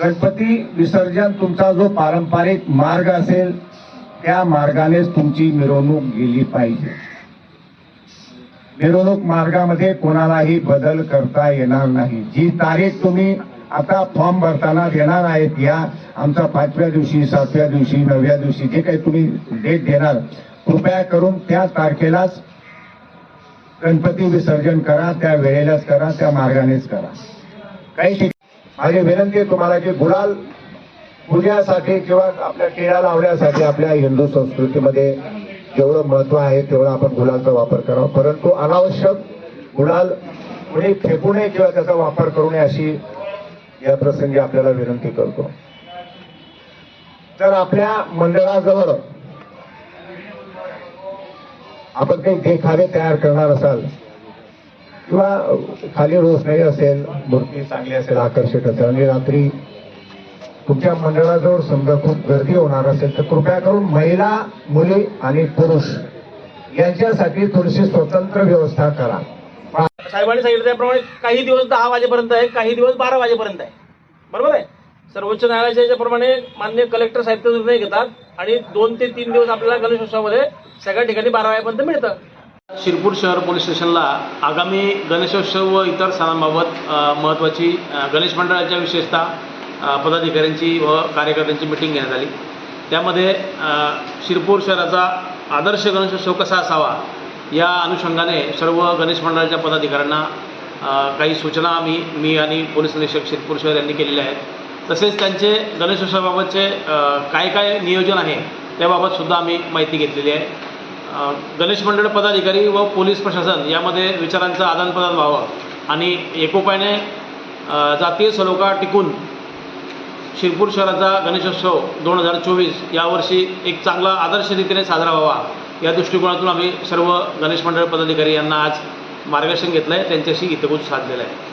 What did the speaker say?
गणपती विसर्जन तुमचा जो पारंपरिक मार्ग असेल त्या मार्गानेच तुमची मिरवणूक गेली पाहिजे. मिरवणूक मार्गामध्ये कोणालाही बदल करता येणार नाही. जी तारीख तुम्ही आता फॉर्म भरताना देणार आहेत या आमचा पाचव्या दिवशी सातव्या दिवशी नवव्या दिवशी जे काही तुम्ही डेट देणार कृपया करून त्या तारखेलाच गणपती विसर्जन करा त्या वेळेलाच करा त्या मार्गानेच करा. काही माझी विनंती तुम्हाला की गुलाल पूजेसाठी किंवा आपल्या टिळा लावण्यासाठी आपल्या हिंदू संस्कृतीमध्ये जेवढं महत्त्व आहे तेवढं आपण गुलालचा वापर करावा. परंतु अनावश्यक गुलाल कुणी फेकू नये किंवा त्याचा वापर करू नये अशी या प्रसंगी आपल्याला विनंती करतो. तर आपल्या मंडळाजवळ आपण काही देखावे तयार करणार असाल किंवा खाली रोषणाई असेल मूर्ती चांगली असेल आकर्षक असेल आणि रात्री तुमच्या मंडळाजवळ समजा खूप गर्दी होणार असेल तर कृपया करून महिला मुली आणि पुरुष यांच्यासाठी थोडीशी स्वतंत्र व्यवस्था करा. साहेबांनी सांगितलं त्याप्रमाणे काही दिवस दहा वाजेपर्यंत आहे काही दिवस बारा वाजेपर्यंत आहे. बरोबर आहे? सर्वोच्च न्यायालयाच्या याच्याप्रमाणे मान्य कलेक्टर साहेब निर्णय घेतात आणि दोन ते तीन दिवस आपल्याला गणेशोत्सवामध्ये सगळ्या ठिकाणी बारा वाजेपर्यंत मिळतं. शिरपूर शहर पोलीस स्टेशनला आगामी गणेशोत्सव व इतर सणांबाबत महत्त्वाची गणेश मंडळाच्या विशेषतः पदाधिकाऱ्यांची व कार्यकर्त्यांची मिटिंग घेण्यात आली. त्यामध्ये शिरपूर शहराचा आदर्श गणेशोत्सव कसा असावा या अनुषंगाने सर्व गणेश मंडळाच्या पदाधिकाऱ्यांना काही सूचना आम्ही मी आणि पोलीस निरीक्षक शिरपूर शहर यांनी केलेल्या आहेत. तसेच त्यांचे गणेशोत्सवाबाबतचे काय काय नियोजन आहे त्याबाबत सुद्धा आम्ही माहिती घेतलेली आहे. गणेश मंडळ पदाधिकारी व पोलीस प्रशासन यामध्ये विचारांचं आदानप्रदान व्हावं आणि एकोप्याने जातीय सलोखा टिकून शिरपूर शहराचा गणेशोत्सव दोन हजार चोवीस यावर्षी एक चांगला आदर्श रीतीने साजरा व्हावा. या दृष्टिकोनातून आम्ही सर्व गणेश मंडळ पदाधिकारी यांना आज मार्गदर्शन घेतलं आहे त्यांच्याशी हितगुज साधलेलं आहे.